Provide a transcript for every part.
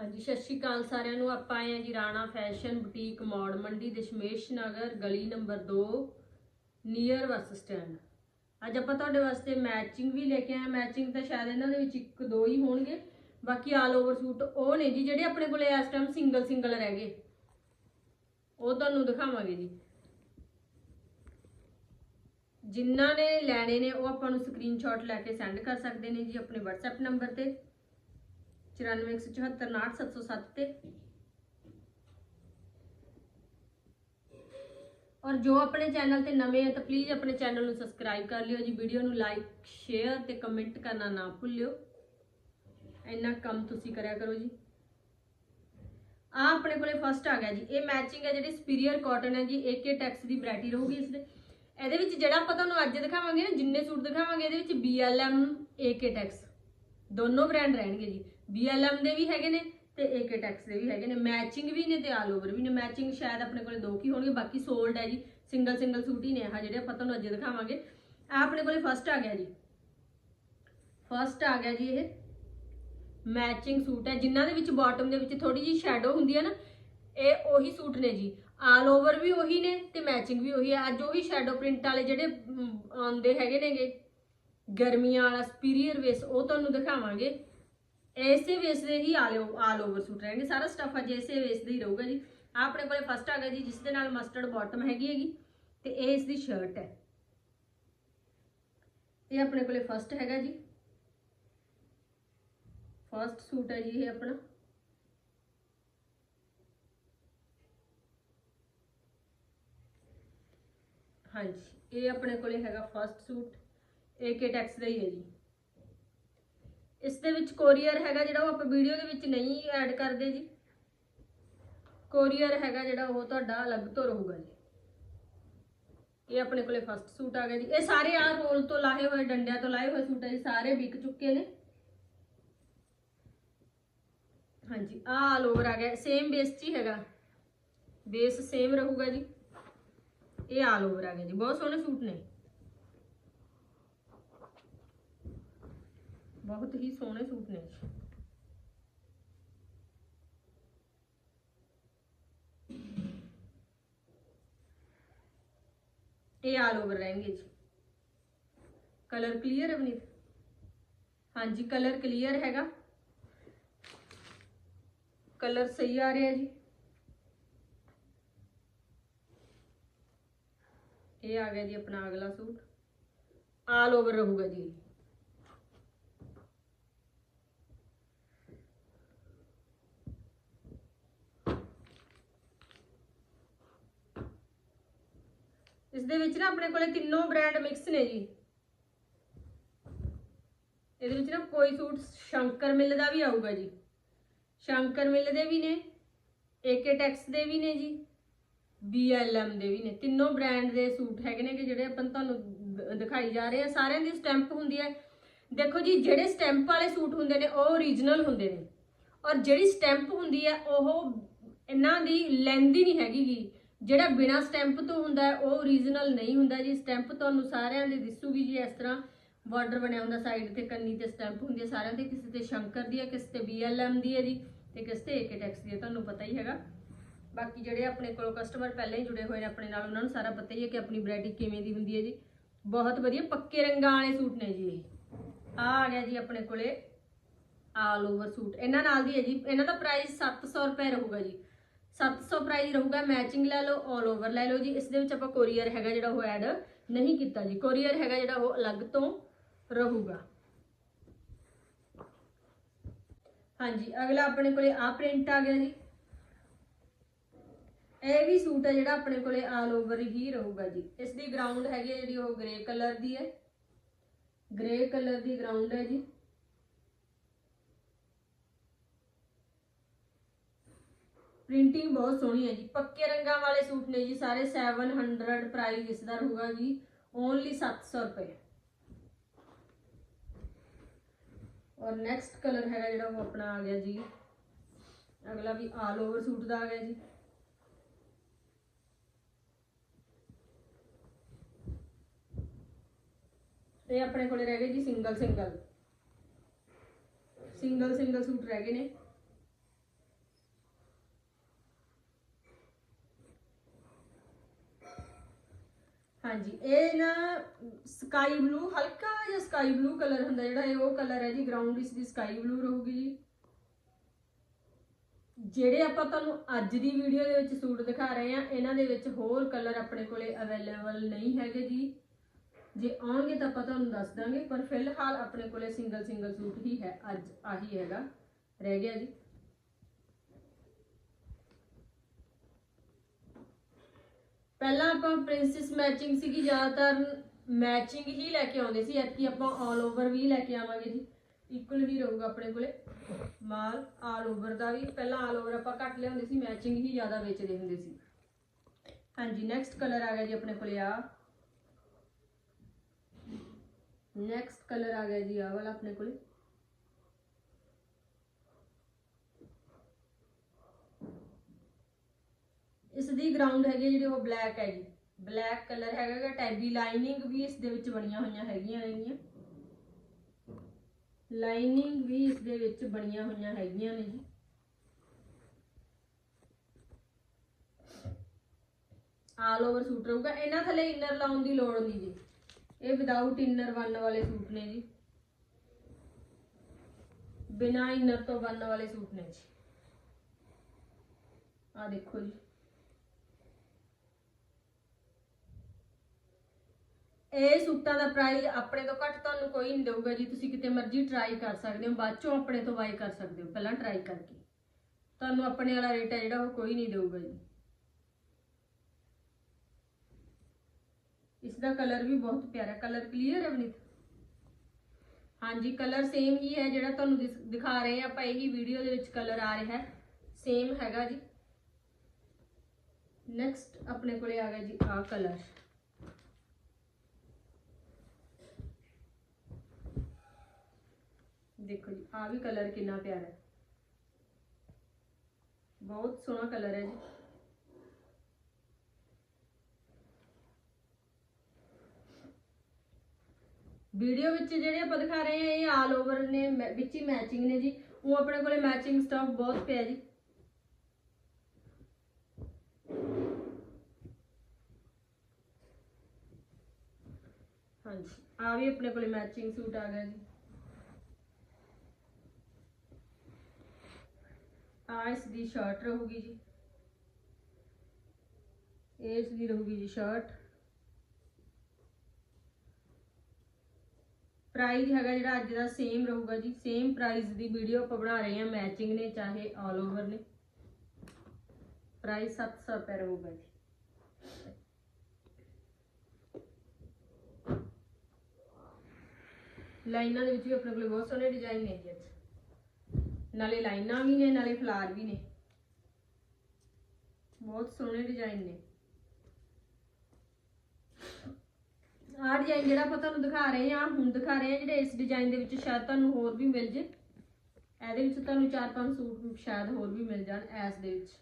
ਹਾਂਜੀ, ਸਤਿ ਸ਼੍ਰੀ ਅਕਾਲ ਸਾਰਿਆਂ ਨੂੰ। ਆਪਾਂ ਆਏ ਆ ਜੀ ਰਾਣਾ ਫੈਸ਼ਨ ਬੁਟੀਕ ਮੌੜ ਮੰਡੀ ਦਸ਼ਮੇਸ਼ ਨਗਰ, ਗਲੀ ਨੰਬਰ 2 ਨੀਅਰ ਬੱਸ ਸਟੈਂਡ। ਅੱਜ ਆਪਾਂ ਤੁਹਾਡੇ ਵਾਸਤੇ ਮੈਚਿੰਗ ਵੀ ਲੈ ਕੇ ਆਏ ਮੈਚਿੰਗ ਤਾਂ ਸ਼ਾਇਦ ਇਹਨਾਂ ਦੇ ਵਿੱਚ ਇੱਕ ਦੋ ਹੀ ਹੋਣਗੇ। ਬਾਕੀ ਆਲ ਓਵਰ ਸੂਟ ਉਹ ਨੇ ਜੀ ਜਿਹੜੇ ਆਪਣੇ ਕੋਲੇ ਇਸ ਟਾਈਮ ਸਿੰਗਲ ਸਿੰਗਲ ਰਹਿ ਗਏ। ਉਹ ਤੁਹਾਨੂੰ ਦਿਖਾਵਾਂਗੇ ਜੀ। ਜਿਨ੍ਹਾਂ ਨੇ ਲੈਣੇ ਨੇ ਉਹ ਆਪਾਂ ਨੂੰ ਸਕਰੀਨਸ਼ਾਟ ਲੈ ਕੇ ਸੈਂਡ ਕਰ ਸਕਦੇ ਨੇ ਜੀ ਆਪਣੇ WhatsApp ਨੰਬਰ ਤੇ। 9417498707 ਤੇ। ਔਰ ਜੋ ਆਪਣੇ ਚੈਨਲ ਤੇ ਨਵੇਂ ਆ ਤਾਂ ਪਲੀਜ਼ ਆਪਣੇ ਚੈਨਲ ਨੂੰ ਸਬਸਕ੍ਰਾਈਬ ਕਰ ਲਿਓ ਜੀ ਵੀਡੀਓ ਨੂੰ ਲਾਈਕ ਸ਼ੇਅਰ ਤੇ ਕਮੈਂਟ ਕਰਨਾ ਨਾ ਭੁੱਲਿਓ। ਇੰਨਾ ਕੰਮ ਤੁਸੀਂ ਕਰਿਆ ਕਰੋ ਜੀ। ਆ ਆਪਣੇ ਕੋਲੇ ਫਸਟ ਆ ਗਿਆ ਜੀ, ਇਹ ਮੈਚਿੰਗ ਹੈ ਜਿਹੜੀ ਸਪੀਰੀਅਰ ਕਾਟਨ ਹੈ ਜੀ AK ਟੈਕਸ ਦੀ ਵੈਰਾਈਟੀ ਰਹੂਗੀ ਇਸ ਦੇ। ਇਹਦੇ ਵਿੱਚ ਜਿਹੜਾ ਆਪਾਂ ਤੁਹਾਨੂੰ ਅੱਜ ਦਿਖਾਵਾਂਗੇ ਨਾ, ਜਿੰਨੇ ਸੂਟ ਦਿਖਾਵਾਂਗੇ, ਇਹਦੇ ਵਿੱਚ BLM AK ਟੈਕਸ ਦੋਨੋਂ ਬ੍ਰਾਂਡ ਰਹਿਣਗੇ ਜੀ। BLM ਦੇ ਵੀ ਹੈਗੇ ਨੇ ਤੇ AK ਟੈਕਸ ਦੇ ਵੀ ਹੈਗੇ ਨੇ। ਮੈਚਿੰਗ ਵੀ ਨੇ ਤੇ ਆਲ ਓਵਰ ਵੀ ਨੇ। ਮੈਚਿੰਗ ਸ਼ਾਇਦ ਆਪਣੇ ਕੋਲੇ ਦੋ ਕੀ ਹੋਣਗੇ, ਬਾਕੀ ਸੋਲਡ ਹੈ ਜੀ। ਸਿੰਗਲ ਸਿੰਗਲ ਸੂਟ ਹੀ ਨੇ ਆਹ ਜਿਹੜੇ ਆਪਾਂ ਤੁਹਾਨੂੰ ਅੱਜ ਦਿਖਾਵਾਂਗੇ। ਆ ਆਪਣੇ ਕੋਲੇ ਫਸਟ ਆ ਗਿਆ ਜੀ। ਫਸਟ ਆ ਗਿਆ ਜੀ ਇਹ। ਮੈਚਿੰਗ ਸੂਟ ਹੈ। ਜਿਨ੍ਹਾਂ ਦੇ ਵਿੱਚ ਬਾਟਮ ਦੇ ਵਿੱਚ ਥੋੜੀ ਜੀ ਸ਼ੈਡੋ ਹੁੰਦੀ ਹੈ ਨਾ, ਇਹ ਉਹੀ ਸੂਟ ਨੇ ਜੀ। ਆਲ ਓਵਰ ਵੀ ਉਹੀ ਨੇ ਤੇ ਮੈਚਿੰਗ ਵੀ ਉਹੀ ਹੈ। ਅੱਜ ਉਹੀ ਸ਼ੈਡੋ ਪ੍ਰਿੰਟ ਵਾਲੇ ਜਿਹੜੇ ਆਉਂਦੇ ਹੈਗੇ ਨੇਗੇ। ਗਰਮੀਆਂ ਵਾਲਾ ਸਪੀਰੀਅਰ ਵੇਸ ਉਹ ਤੁਹਾਨੂੰ ਦਿਖਾਵਾਂਗੇ। ਐਸੇ ਵੇਸ ਦੇ ਹੀ ਆਲ ਆਲ ਓਵਰ ਸੂਟ ਰਹਿਣਗੇ। ਸਾਰਾ ਸਟਫ ਅੱਜ ਐਸੇ ਵੇਸ ਦਾ ਹੀ ਰਹੂਗਾ ਜੀ। ਆਹ ਆਪਣੇ ਕੋਲੇ ਫਸਟ ਆ ਗਿਆ ਜੀ, ਜਿਸ ਦੇ ਨਾਲ ਮਸਟਰਡ ਬਾਟਮ ਹੈਗੀ ਹੈਗੀ, ਤੇ ਇਹ ਇਸ ਦੀ ਸ਼ਰਟ ਹੈ। ਇਹ ਆਪਣੇ ਕੋਲੇ ਫਸਟ ਹੈਗਾ ਜੀ। ਫਸਟ ਸੂਟ ਹੈ ਜੀ ਇਹ ਆਪਣਾ। ਹਾਂਜੀ, ਇਹ ਆਪਣੇ ਕੋਲੇ ਹੈਗਾ ਫਸਟ ਸੂਟ AK ਟੈਕਸ ਦਾ ਹੀ ਹੈ ਜੀ। ਇਸ ਦੇ ਵਿੱਚ ਕੋਰੀਅਰ ਹੈਗਾ ਜਿਹੜਾ ਉਹ ਆਪਾਂ ਵੀਡੀਓ ਦੇ ਵਿੱਚ ਨਹੀਂ ਐਡ ਕਰਦੇ ਜੀ। ਕੋਰੀਅਰ ਹੈਗਾ ਜਿਹੜਾ ਉਹ ਤੁਹਾਡਾ ਅਲੱਗ ਤੋਂ ਰਹੂਗਾ ਜੀ। ਇਹ ਆਪਣੇ ਕੋਲੇ ਫਸਟ ਸੂਟ ਆ ਗਿਆ ਜੀ। ਇਹ ਸਾਰੇ ਆ ਰੋਲ ਤੋਂ ਲਾਹੇ ਹੋਏ, ਡੰਡਿਆਂ ਤੋਂ ਲਾਏ ਹੋਏ ਸੂਟ ਆ ਜੀ। ਸਾਰੇ ਵਿਕ ਚੁੱਕੇ ਨੇ। ਹਾਂਜੀ ਆ ਆਲ ਓਵਰ ਆ ਗਿਆ। ਸੇਮ ਬੇਸ 'ਚ ਹੀ ਹੈਗਾ। ਬੇਸ ਸੇਮ ਰਹੂਗਾ ਜੀ। ਇਹ ਆਲ ਓਵਰ ਆ ਗਿਆ ਜੀ। ਬਹੁਤ ਸੋਹਣੇ ਸੂਟ ਨੇ। ਬਹੁਤ ਹੀ ਸੋਹਣੇ ਸੂਟ ਨੇ ਜੀ ਇਹ ਆਲ ਓਵਰ ਰਹਿਣਗੇ ਜੀ ਕਲਰ ਕਲੀਅਰ ਹੈ ਬਨੀਤ ਹਾਂਜੀ ਕਲਰ ਕਲੀਅਰ ਹੈਗਾ ਕਲਰ ਸਹੀ ਆ ਰਿਹਾ ਜੀ ਇਹ ਆ ਗਿਆ ਜੀ ਆਪਣਾ ਅਗਲਾ ਸੂਟ ਆਲ ਓਵਰ ਰਹੂਗਾ ਜੀ ਇਸ ਦੇ ਵਿੱਚ ਨਾ ਆਪਣੇ ਕੋਲੇ ਤਿੰਨੋਂ ਬ੍ਰਾਂਡ ਮਿਕਸ ਨੇ ਜੀ। ਇਹਦੇ ਵਿੱਚ ਨਾ ਕੋਈ ਸੂਟ ਸ਼ੰਕਰ ਮਿੱਲ ਦਾ ਵੀ ਆਊਗਾ ਜੀ। ਸ਼ੰਕਰ ਮਿੱਲ ਦੇ ਵੀ ਨੇ AK ਟੈਕਸ ਦੇ ਵੀ ਨੇ ਜੀ BLM ਦੇ ਵੀ ਨੇ। ਤਿੰਨੋਂ ਬ੍ਰਾਂਡ ਦੇ ਸੂਟ ਹੈਗੇ ਨੇ ਕਿ ਜਿਹੜੇ ਆਪਾਂ ਤੁਹਾਨੂੰ ਦਿਖਾਈ ਜਾ ਰਹੇ ਆ। ਸਾਰਿਆਂ ਦੀ ਸਟੈਂਪ ਹੁੰਦੀ ਹੈ। ਦੇਖੋ ਜੀ, ਜਿਹੜੇ ਸਟੈਂਪ ਵਾਲੇ ਸੂਟ ਹੁੰਦੇ ਨੇ, ਉਹ ਓਰੀਜਨਲ ਹੁੰਦੇ ਨੇ। ਔਰ ਜਿਹੜੀ ਸਟੈਂਪ ਹੁੰਦੀ ਹੈ, ਉਹ ਇਹਨਾਂ ਦੀ ਲੈਂਦੀ ਨਹੀਂ ਹੈਗੀ ਗੀ। ਜਿਹੜਾ ਬਿਨਾ ਸਟੈਂਪ ਤੋਂ ਹੁੰਦਾ ਉਹ ਓਰੀਜਨਲ ਨਹੀਂ ਹੁੰਦਾ ਜੀ। ਸਟੈਂਪ ਤੁਹਾਨੂੰ ਸਾਰਿਆਂ ਦੇ ਦਿਸੂਗੀ ਜੀ, ਇਸ ਤਰ੍ਹਾਂ ਬਾਰਡਰ ਬਣਿਆ ਹੁੰਦਾ ਸਾਈਡ ਤੇ ਕੰਨੀ ਤੇ ਸਟੈਂਪ ਹੁੰਦੀ ਹੈ। ਸਾਰਿਆਂ ਦੇ ਕਿਸੇ ਤੇ ਸ਼ੰਕਰ ਦੀ ਹੈ, ਕਿਸੇ ਤੇ BLM ਦੀ ਹੈ ਜੀ, ਤੇ ਕਿਸੇ ਤੇ AK ਟੈਕਸ ਦੀ ਹੈ, ਤੁਹਾਨੂੰ ਪਤਾ ਹੀ ਹੈਗਾ। ਬਾਕੀ ਜਿਹੜੇ ਆਪਣੇ ਕੋਲ ਕਸਟਮਰ ਪਹਿਲਾਂ ਹੀ ਜੁੜੇ ਹੋਏ ਨੇ, ਆਪਣੇ ਨਾਲ ਉਹਨਾਂ ਨੂੰ ਸਾਰਾ ਪਤਾ ਹੀ ਹੈ ਕਿ ਆਪਣੀ ਵੈਰਾਈਟੀ ਕਿਵੇਂ ਦੀ ਹੁੰਦੀ ਹੈ ਜੀ। ਬਹੁਤ ਵਧੀਆ, ਪੱਕੇ ਰੰਗਾਂ ਵਾਲੇ ਸੂਟ ਨੇ ਜੀ ਇਹ। ਆ ਆ ਗਿਆ ਜੀ ਆਪਣੇ ਕੋਲੇ ਆਲ ਓਵਰ ਸੂਟ। ਇਹਨਾਂ ਨਾਲ ਦੀ ਹੈ ਜੀ, ਇਹਨਾਂ ਦਾ ਪ੍ਰਾਈਸ 700 ਰੁਪਏ ਰਹੂਗਾ ਜੀ। 700 ਪ੍ਰਾਈਸ ਰਹੂਗਾ ਮੈਚਿੰਗ ਲੈ ਲਓ ਆਲ ਓਵਰ ਲੈ ਲਓ ਜੀ। ਇਸ ਦੇ ਵਿੱਚ ਆਪਾਂ ਕੋਰੀਅਰ ਹੈਗਾ ਜਿਹੜਾ ਉਹ ਐਡ ਨਹੀਂ ਕੀਤਾ ਜੀ। ਕੋਰੀਅਰ ਹੈਗਾ ਜਿਹੜਾ ਉਹ ਅਲੱਗ ਤੋਂ ਰਹੂਗਾ। ਹਾਂਜੀ, ਅਗਲਾ ਆਪਣੇ ਕੋਲੇ ਆ ਪ੍ਰਿੰਟ ਆ ਗਿਆ ਜੀ। ਇਹ ਵੀ ਸੂਟ ਹੈ ਜਿਹੜਾ ਆਪਣੇ ਕੋਲੇ ਆਲ ਓਵਰ ਹੀ ਰਹੂਗਾ ਜੀ। ਇਸ ਦੀ ਗਰਾਊਂਡ ਹੈਗੀ ਹੈ ਜਿਹੜੀ ਉਹ ਗ੍ਰੇ ਕਲਰ ਦੀ ਹੈ। ਗ੍ਰੇ ਕਲਰ ਦੀ ਗਰਾਊਂਡ ਹੈ ਜੀ। ਪ੍ਰਿੰਟਿੰਗ ਬਹੁਤ ਸੋਹਣੀ ਹੈ ਜੀ। ਪੱਕੇ ਰੰਗਾਂ ਵਾਲੇ ਸੂਟ ਨੇ ਜੀ, ਸਾਰੇ 700 ਪ੍ਰਾਈਸ ਇਸ ਦਾ ਰਹੂਗਾ ਜੀ। ਓਨਲੀ 700 ਰੁਪਏ। ਔਰ ਨੈਕਸਟ ਕਲਰ ਹੈਗਾ ਜਿਹੜਾ ਉਹ ਆਪਣਾ ਆ ਗਿਆ ਜੀ। ਅਗਲਾ ਵੀ ਆਲ ਓਵਰ ਸੂਟ ਦਾ ਆ ਗਿਆ ਜੀ। ਇਹ ਆਪਣੇ ਕੋਲੇ ਰਹਿ ਗਏ ਜੀ single single single single suit ਰਹਿ ਗਏ ਨੇ। ਹਾਂਜੀ, ਇਹ ਨਾ ਸਕਾਈ ਬਲੂ ਹਲਕਾ ਜਿਹਾ ਸਕਾਈ ਬਲੂ ਕਲਰ ਹੁੰਦਾ ਜਿਹੜਾ ਇਹ ਉਹ ਕਲਰ ਹੈ ਜੀ ਗਰਾਊਂਡ ਇਸ ਦੀ ਸਕਾਈ ਬਲੂ ਰਹੂਗੀ। ਜੀ ਜਿਹੜੇ ਆਪਾਂ ਤੁਹਾਨੂੰ ਅੱਜ ਦੀ ਵੀਡੀਓ ਦੇ ਵਿੱਚ ਸੂਟ ਦਿਖਾ ਰਹੇ ਆ ਇਹਨਾਂ ਦੇ ਵਿੱਚ ਹੋਰ ਕਲਰ ਆਪਣੇ ਕੋਲੇ ਅਵੇਲੇਬਲ ਨਹੀਂ ਹੈਗੇ ਜੀ। ਜੇ ਆਉਣਗੇ ਤਾਂ ਆਪਾਂ ਤੁਹਾਨੂੰ ਦੱਸ ਦਾਂਗੇ, ਪਰ ਫਿਲਹਾਲ ਆਪਣੇ ਕੋਲੇ ਸਿੰਗਲ ਸਿੰਗਲ ਸੂਟ ਹੀ ਹੈ, ਅੱਜ ਆਹੀ ਹੈਗਾ, ਰਹਿ ਗਿਆ ਜੀ। ਪਹਿਲਾਂ ਆਪਾਂ ਪ੍ਰਿੰਸੈਸ ਮੈਚਿੰਗ ਸੀਗੀ, ਜ਼ਿਆਦਾਤਰ ਮੈਚਿੰਗ ਹੀ ਲੈ ਕੇ ਆਉਂਦੇ ਸੀ, ਐਤਕੀ ਆਪਾਂ ਆਲ ਓਵਰ ਵੀ ਲੈ ਕੇ ਆਵਾਂਗੇ ਜੀ। ਇਕੁਅਲ ਹੀ ਰਹੂਗਾ ਆਪਣੇ ਕੋਲੇ। ਮਾਲ ਆਲ ਓਵਰ ਦਾ ਵੀ, ਪਹਿਲਾਂ ਆਲ ਓਵਰ ਆਪਾਂ ਘੱਟ ਲਿਆਉਂਦੇ ਸੀ ਮੈਚਿੰਗ ਹੀ ਜ਼ਿਆਦਾ ਵੇਚਦੇ ਹੁੰਦੇ ਸੀ। ਹਾਂਜੀ ਨੈਕਸਟ ਕਲਰ ਆ ਗਿਆ ਜੀ ਆਪਣੇ ਕੋਲੇ ਆ। ਨੈਕਸਟ ਕਲਰ ਆ ਗਿਆ ਜੀ ਆ ਵਾਲਾ ਆਪਣੇ ਕੋਲੇ। ਇਸ ਦੀ ਗਰਾਊਂਡ ਹੈਗੀ ਜਿਹੜੀ ਉਹ ਬਲੈਕ ਹੈ ਜੀ। ਬਲੈਕ ਕਲਰ ਹੈਗਾ ਗਾ ਟੈਬੀ ਲਾਈਨਿੰਗ ਵੀ ਇਸ ਦੇ ਵਿੱਚ ਬਣੀਆਂ ਹੋਈਆਂ ਹੈਗੀਆਂ ਨੇਗੀਆਂ। ਲਾਈਨਿੰਗ ਵੀ ਇਸ ਦੇ ਵਿੱਚ ਬਣੀਆਂ ਹੋਈਆਂ ਹੈਗੀਆਂ ਨੇ ਜੀ। ਆਲ ਓਵਰ ਸੂਟ ਰਹੂਗਾ। ਇਹਨਾਂ ਥੱਲੇ ਇਨਰ ਲਾਉਣ ਦੀ ਲੋੜ ਨਹੀਂ ਜੀ। ਇਹ ਵਿਦਆਊਟ ਇਨਰ ਬਣਨ ਵਾਲੇ ਸੂਟ ਨੇ ਜੀ। ਬਿਨਾ ਇਨਰ ਤੋਂ ਬਣਨ ਵਾਲੇ ਸੂਟ ਨੇ ਜੀ। ਆ ਦੇਖੋ ਜੀ। ਇਹ ਸੂਟਾਂ ਦਾ ਪ੍ਰਾਈਸ ਆਪਣੇ ਤੋਂ ਘੱਟ ਤੁਹਾਨੂੰ ਕੋਈ ਨਹੀਂ ਦੇਊਗਾ ਜੀ, ਤੁਸੀਂ ਕਿਤੇ ਮਰਜ਼ੀ ਟਰਾਈ ਕਰ ਸਕਦੇ ਹੋ, ਬਾਅਦ ਚੋਂ ਆਪਣੇ ਤੋਂ ਬਾਈ ਕਰ ਸਕਦੇ ਹੋ, ਪਹਿਲਾਂ ਟਰਾਈ ਕਰਕੇ। ਤੁਹਾਨੂੰ ਆਪਣੇ ਵਾਲਾ ਰੇਟ ਹੈ ਜਿਹੜਾ, ਉਹ ਕੋਈ ਨਹੀਂ ਦੇਊਗਾ ਜੀ। ਇਸ ਦਾ ਕਲਰ ਵੀ ਬਹੁਤ ਪਿਆਰਾ ਕਲਰ ਕਲੀਅਰ ਹੈ ਬਨੀਤ ਹਾਂਜੀ ਕਲਰ ਸੇਮ ਹੀ ਹੈ ਜਿਹੜਾ ਤੁਹਾਨੂੰ ਦਿਖਾ ਰਹੇ ਆ ਆਪਾਂ, ਇਹੀ ਵੀਡੀਓ ਦੇ ਵਿੱਚ ਕਲਰ ਆ ਰਿਹਾ ਹੈ। ਸੇਮ ਹੈਗਾ ਜੀ। ਨੈਕਸਟ ਆਪਣੇ ਕੋਲੇ ਆ ਗਿਆ ਜੀ, ਆਹ ਕਲਰ ਦੇਖੋ ਜੀ ਆ ਵੀ ਕਲਰ ਕਿੰਨਾ ਪਿਆਰਾ ਹੈ। ਬਹੁਤ ਸੋਹਣਾ ਕਲਰ ਹੈ ਜੀ। ਵੀਡੀਓ ਵਿੱਚ ਜਿਹੜੇ ਆਪਾਂ ਦਿਖਾ ਰਹੇ ਆ ਇਹ ਆਲ ਓਵਰ ਨੇ ਵਿੱਚ ਹੀ ਮੈਚਿੰਗ ਨੇ ਜੀ। ਉਹ ਆਪਣੇ ਕੋਲੇ ਮੈਚਿੰਗ ਸਟਾਫ ਬਹੁਤ ਪਿਆ ਜੀ। ਹਾਂਜੀ ਆ ਵੀ ਆਪਣੇ ਕੋਲੇ ਮੈਚਿੰਗ ਸੂਟ ਆ ਗਿਆ ਜੀ। ਆ ਇਸ ਦੀ ਸ਼ਰਟ ਰਹੂਗੀ ਜੀ। ਇਸ ਦੀ ਰਹੂਗੀ ਜੀ ਸ਼ਰਟ ਪ੍ਰਾਈਸ ਹੈਗਾ ਜਿਹੜਾ ਅੱਜ ਦਾ ਸੇਮ ਰਹੂਗਾ ਜੀ। ਸੇਮ ਪ੍ਰਾਈਸ ਦੀ ਵੀਡੀਓ ਆਪਾਂ ਬਣਾ ਰਹੇ ਹਾਂ। ਮੈਚਿੰਗ ਨੇ ਚਾਹੇ ਆਲ ਓਵਰ ਨੇ। ਪ੍ਰਾਈਸ 700 ਰੁਪਏ ਰਹੂਗਾ ਜੀ। ਲਾਈਨਾਂ ਦੇ ਵਿੱਚ ਵੀ ਆਪਣੇ ਕੋਲ ਬਹੁਤ ਸੋਹਣੇ ਡਿਜ਼ਾਈਨ ਨੇ ਜੀ ਅੱਜ। ਨਾਲੇ ਲਾਈਨਾਂ ਵੀ ਨੇ, ਨਾਲੇ ਫਲਾਰ ਵੀ ਨੇ। ਬਹੁਤ ਸੋਹਣੇ ਡਿਜ਼ਾਈਨ ਨੇ। ਆਹ ਡਿਜ਼ਾਈਨ ਜਿਹੜਾ ਆਪਾਂ ਤੁਹਾਨੂੰ ਦਿਖਾ ਰਹੇ ਆ ਹੁਣ ਦਿਖਾ ਰਹੇ ਆ ਜਿਹੜੇ ਇਸ ਡਿਜ਼ਾਈਨ ਦੇ ਵਿੱਚ ਸ਼ਾਇਦ ਤੁਹਾਨੂੰ ਹੋਰ ਵੀ ਮਿਲ ਜੇ। ਇਹਦੇ ਵਿੱਚ ਤੁਹਾਨੂੰ ਚਾਰ ਪੰਜ ਸੂਟ ਸ਼ਾਇਦ ਹੋਰ ਵੀ ਮਿਲ ਜਾਣ ਐਸ ਦੇ ਵਿੱਚ।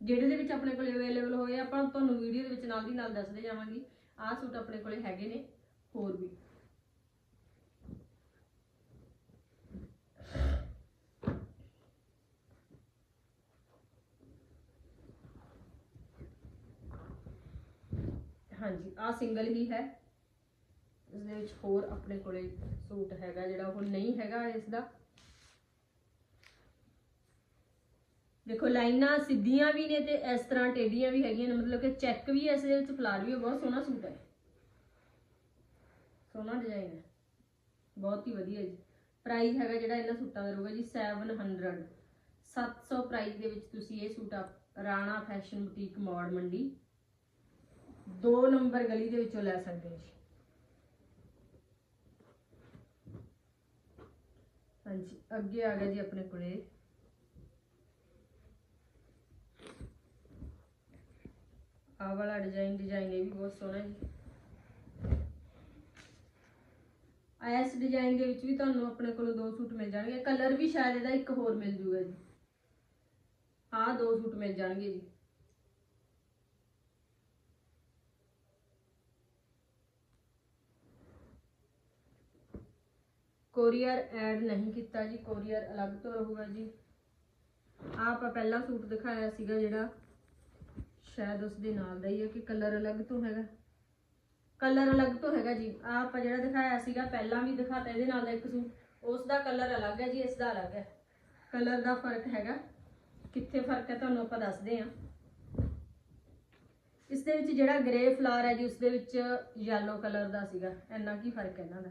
ਜਿਹੜੇ ਦੇ ਵਿੱਚ ਆਪਣੇ ਕੋਲ ਅਵੇਲੇਬਲ ਹੋਏ ਆਪਾਂ ਤੁਹਾਨੂੰ ਵੀਡੀਓ ਦੇ ਵਿੱਚ ਨਾਲ ਦੀ ਨਾਲ ਦੱਸਦੇ ਜਾਵਾਂਗੇ। ਆਹ ਸੂਟ ਆਪਣੇ ਕੋਲੇ ਹੈਗੇ ਨੇ, ਹੋਰ ਵੀ। ਹਾਂਜੀ, ਆਹ ਸਿੰਗਲ ਹੀ ਹੈ। ਇਸ ਦੇ ਵਿੱਚ ਹੋਰ ਆਪਣੇ ਕੋਲੇ ਸੂਟ ਹੈਗਾ ਜਿਹੜਾ ਉਹ ਨਹੀਂ ਹੈਗਾ ਇਸ ਦਾ ਦੇਖੋ, ਲਾਈਨਾਂ ਸਿੱਧੀਆਂ ਵੀ ਨੇ ਤੇ ਇਸ ਤਰ੍ਹਾਂ ਟੇਢੀਆਂ ਵੀ ਹੈਗੀਆਂ ਨੇ, ਮਤਲਬ ਕਿ ਚੈੱਕ ਵੀ ਇਸ ਦੇ ਵਿੱਚ ਫਲਾਰ ਵੀ ਬਹੁਤ ਸੋਹਣਾ ਸੂਟ ਹੈ। ਸੋਹਣਾ ਡਿਜ਼ਾਈਨ ਹੈ। ਬਹੁਤ ਹੀ ਵਧੀਆ ਜੀ। ਪ੍ਰਾਈਸ ਹੈਗਾ ਜਿਹੜਾ ਇਹਨਾਂ ਸੂਟਾਂ ਦਾ ਰਹੂਗਾ ਜੀ 700 700 ਪ੍ਰਾਈਸ ਦੇ ਵਿੱਚ ਤੁਸੀਂ ਇਹ suit Rana fashion boutique Maur Mandi. 2 number ਗਲੀ ਦੇ ਵਿੱਚੋਂ ਲੈ ਸਕਦੇ ਹੋ ਜੀ। ਹਾਂਜੀ, ਅੱਗੇ ਆ ਗਿਆ ਜੀ ਆਪਣੇ ਕੋਲੇ। ਆਹ ਵਾਲਾ ਡਿਜ਼ਾਈਨ ਡਿਜ਼ਾਈਨ ਇਹ ਵੀ ਬਹੁਤ ਸੋਹਣਾ ਜੀ। ਇਸ ਡਿਜ਼ਾਈਨ ਦੇ ਵਿੱਚ ਵੀ ਤੁਹਾਨੂੰ ਆਪਣੇ ਕੋਲੋਂ ਦੋ ਸੂਟ ਮਿਲ ਜਾਣਗੇ। ਕਲਰ ਵੀ ਸ਼ਾਇਦ ਇਹਦਾ ਇੱਕ ਹੋਰ ਮਿਲ ਜੂਗਾ ਜੀ। ਆ ਦੋ ਸੂਟ ਮਿਲ ਜਾਣਗੇ ਜੀ। ਕੋਰੀਅਰ ਐਡ ਨਹੀਂ ਕੀਤਾ ਜੀ, ਕੋਰੀਅਰ ਅਲੱਗ ਤੋਂ ਰਹੂਗਾ ਜੀ। ਆਹ ਆਪਾਂ ਪਹਿਲਾ ਸੂਟ ਦਿਖਾਇਆ ਸੀਗਾ ਜਿਹੜਾ, ਸ਼ਾਇਦ ਉਸ ਦੇ ਨਾਲ ਦਾ ਹੀ ਹੈ ਕਿ ਕਲਰ ਅਲੱਗ ਤੋਂ ਹੈਗਾ। ਕਲਰ ਅਲੱਗ ਤੋਂ ਹੈਗਾ ਜੀ। ਆ ਆਪਾਂ ਜਿਹੜਾ ਦਿਖਾਇਆ ਸੀਗਾ, ਪਹਿਲਾਂ ਵੀ ਦਿਖਾਤਾ, ਇਹਦੇ ਨਾਲ ਦਾ ਇੱਕ ਸੂਟ, ਉਸ ਦਾ ਕਲਰ ਅਲੱਗ ਹੈ ਜੀ, ਇਸ ਦਾ ਅਲੱਗ ਹੈ। ਕਲਰ ਦਾ ਫ਼ਰਕ ਹੈਗਾ। ਕਿੱਥੇ ਫ਼ਰਕ ਹੈ ਤੁਹਾਨੂੰ ਆਪਾਂ ਦੱਸਦੇ ਹਾਂ। ਇਸ ਦੇ ਵਿੱਚ ਜਿਹੜਾ ਗ੍ਰੇ ਫਲਾਰ ਹੈ ਜੀ, ਉਸ ਦੇ ਵਿੱਚ ਯੈਲੋ ਕਲਰ ਦਾ ਸੀਗਾ। ਇੰਨਾ ਕੀ ਫ਼ਰਕ ਹੈ ਇਹਨਾਂ ਦਾ।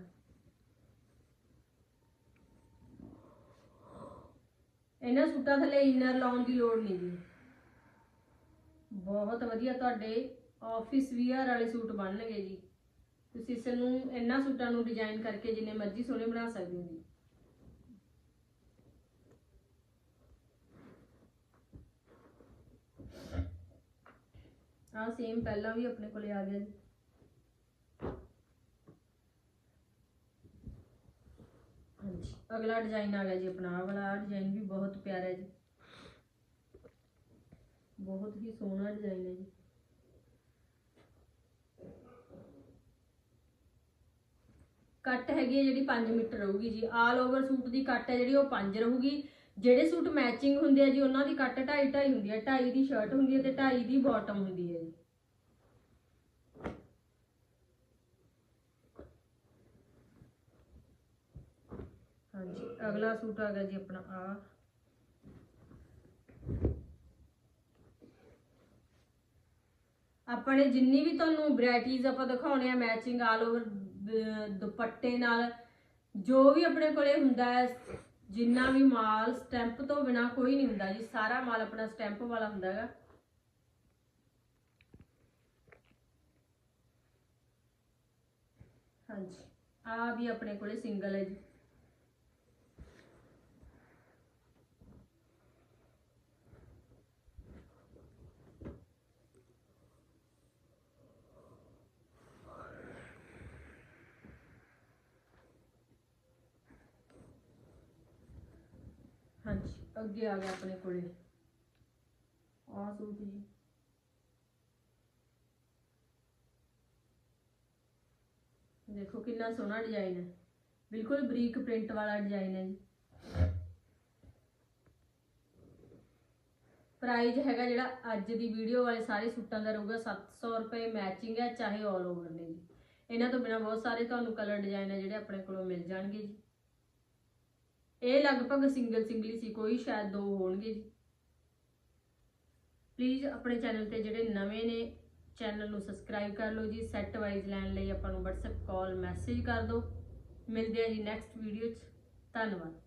ਇਹਨਾਂ ਸੂਟਾਂ ਥੱਲੇ ਇਨਰ ਲਾਉਣ ਦੀ ਲੋੜ ਨਹੀਂ ਜੀ। ਬਹੁਤ ਵਧੀਆ ਤੁਹਾਡੇ ਆਫਿਸ ਵੀਅਰ ਵਾਲੇ ਸੂਟ ਬਣਨਗੇ ਜੀ। ਤੁਸੀਂ ਇਸ ਨੂੰ ਇਹਨਾਂ ਸੂਟਾਂ ਨੂੰ ਡਿਜ਼ਾਈਨ ਕਰਕੇ ਜਿੰਨੇ ਮਰਜ਼ੀ ਸੋਹਣੇ ਬਣਾ ਸਕਦੇ ਹੋ ਜੀ। ਆਹ ਸੇਮ ਪਹਿਲਾਂ ਵੀ ਆਪਣੇ ਕੋਲੇ ਆ ਗਿਆ ਜੀ। ਹਾਂਜੀ, ਅਗਲਾ ਡਿਜ਼ਾਈਨ ਆ ਗਿਆ ਜੀ ਆਪਣਾ, ਆਹ ਵਾਲਾ ਡਿਜ਼ਾਈਨ ਵੀ ਬਹੁਤ ਹੀ ਸੋਹਣਾ ਡਿਜ਼ਾਈਨ ਹੈ ਜੀ। ਕੱਟ ਹੈਗੀ ਹੈ ਜਿਹੜੀ 5 ਮੀਟਰ ਰਹੂਗੀ ਜੀ। ਆਲ ਓਵਰ ਸੂਟ ਦੀ ਕੱਟ ਹੈ ਜਿਹੜੀ, ਉਹ 5 ਰਹੂਗੀ। ਜਿਹੜੇ ਸੂਟ ਮੈਚਿੰਗ ਹੁੰਦੇ ਆ ਜੀ, ਉਹਨਾਂ ਦੀ ਕੱਟ 2.5 2.5 ਹੁੰਦੀ ਹੈ। 2.5 ਦੀ ਸ਼ਰਟ ਹੁੰਦੀ ਹੈ ਤੇ 2.5 ਦੀ ਬਾਟਮ ਹੁੰਦੀ ਹੈ ਜੀ। ਹਾਂਜੀ, ਅਗਲਾ ਸੂਟ ਆ ਗਿਆ ਜੀ ਆਪਣਾ। ਆ ਆਪਣੇ ਜਿੰਨੀ ਵੀ ਤੁਹਾਨੂੰ ਵੈਰਾਈਟੀਜ਼ ਆਪਾਂ ਦਿਖਾਉਣੇ ਆ ਮੈਚਿੰਗ ਆਲ ਓਵਰ ਦੁਪੱਟੇ ਨਾਲ, ਜੋ ਵੀ ਆਪਣੇ ਕੋਲੇ ਹੁੰਦਾ ਹੈ, ਜਿੰਨਾ ਵੀ ਮਾਲ ਸਟੈਂਪ ਤੋਂ ਬਿਨਾ ਕੋਈ ਨਹੀਂ ਹੁੰਦਾ ਜੀ, ਸਾਰਾ ਮਾਲ ਆਪਣਾ ਸਟੈਂਪ ਵਾਲਾ ਹੁੰਦਾ ਹੈਗਾ। ਹਾਂਜੀ ਆ ਵੀ ਆਪਣੇ ਕੋਲੇ ਸਿੰਗਲ ਹੈ ਜੀ। ਹਾਂਜੀ, ਅੱਗੇ ਆ ਗਿਆ ਆਪਣੇ ਕੋਲੇ। ਆ ਸੂਟ ਜੀ। ਦੇਖੋ ਕਿੰਨਾ ਸੋਹਣਾ ਡਿਜ਼ਾਈਨ ਹੈ। ਬਿਲਕੁਲ ਬਰੀਕ ਪ੍ਰਿੰਟ ਵਾਲਾ ਡਿਜ਼ਾਈਨ ਹੈ ਜੀ। ਪ੍ਰਾਈਜ਼ ਹੈਗਾ ਜਿਹੜਾ ਅੱਜ ਦੀ ਵੀਡੀਓ ਵਾਲੇ ਸਾਰੇ ਸੂਟਾਂ ਦਾ ਰਹੂਗਾ 700 ਰੁਪਏ ਮੈਚਿੰਗ ਹੈ, ਚਾਹੇ ਆਲ ਓਵਰ ਨੇ ਜੀ। ਇਹਨਾਂ ਤੋਂ ਬਿਨਾ ਬਹੁਤ ਸਾਰੇ ਤੁਹਾਨੂੰ ਕਲਰ ਡਿਜ਼ਾਈਨ ਹੈ ਜਿਹੜੇ ਆਪਣੇ ਕੋਲੋਂ ਮਿਲ ਜਾਣਗੇ ਜੀ। ਇਹ ਲਗਭਗ ਸਿੰਗਲ ਸਿੰਗਲੀ ਸੀ, ਕੋਈ ਸ਼ਾਇਦ ਦੋ ਹੋਣਗੇ ਜੀ। ਪਲੀਜ਼ ਆਪਣੇ ਚੈਨਲ ਤੇ ਜਿਹੜੇ ਨਵੇਂ ਨੇ ਚੈਨਲ ਨੂੰ ਸਬਸਕ੍ਰਾਈਬ ਕਰ ਲਓ ਜੀ। ਸੈੱਟ ਵਾਈਜ਼ ਲੈਣ ਲਈ ਆਪਾਂ ਨੂੰ WhatsApp ਕਾਲ ਮੈਸੇਜ ਕਰ ਦਿਓ। ਮਿਲਦੇ ਆ ਜੀ ਨੈਕਸਟ ਵੀਡੀਓ 'ਚ। ਧੰਨਵਾਦ।